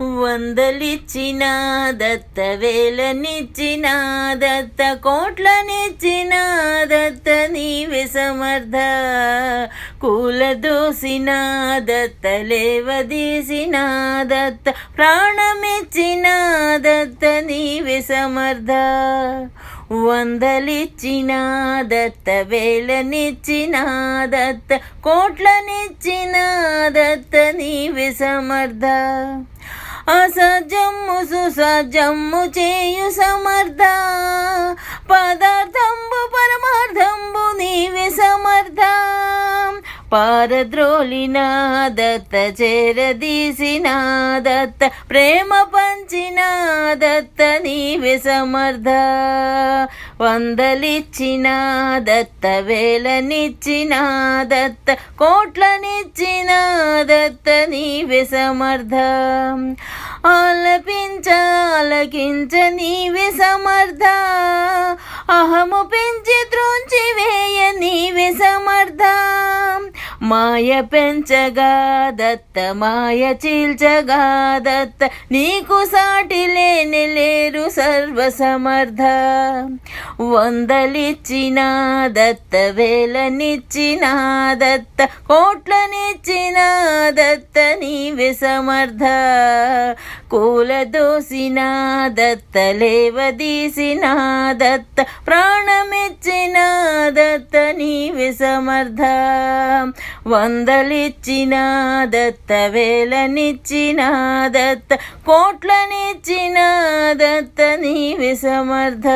వందలిచ్చిన దత్త వేలనిచ్చిన దత్త కోట్లనిచ్చిన దత్త నీవే సమర్థ. కూలదోసిన దత్త లేవదీసిన దత్త ప్రాణమిచ్చిన దత్త నీవే సమర్థ. వందలిచ్చిన దత్త వేలనిచ్చిన దత్త కోట్లనిచ్చిన దత్త నీవే సమర్థ. అసజమ్ము సుసజమ్ము చేయు సమర్థ. పదార్థంబు పరమార్థంబు నీవే సమర్థ. పారద్రోలిన దత్త చేరదీసిన దత్త ప్రేమ పంచిన దత్త నీవే సమర్థ. వందలిచ్చిన దత్త వేలనిచ్చిన దత్త కోట్లనిచ్చిన దత్త నీవే సమర్థ. ఆలపించ ఆలకించ నీవే సమర్థ. అహము పెంచి త్రోంచి వేయ నీవే సమర్థ. మాయ పెంచగా దత్త మాయ చీల్చగా దత్త నీకు సాటి లేని లేరు సర్వ సమర్థ వందలిచ్చిన దత్త వేలనిచ్చిన దత్త కోట్లనిచ్చిన దత్త నీవే సమర్థ. కూలదోసిన దత్త లేవదీసిన దత్త ప్రాణమిచ్చిన దత్త నీవే సమర్థ. వందలిచ్చిన దత్త వేలనిచ్చిన దత్త కోట్లనిచ్చిన దత్త నీవే సమర్థ.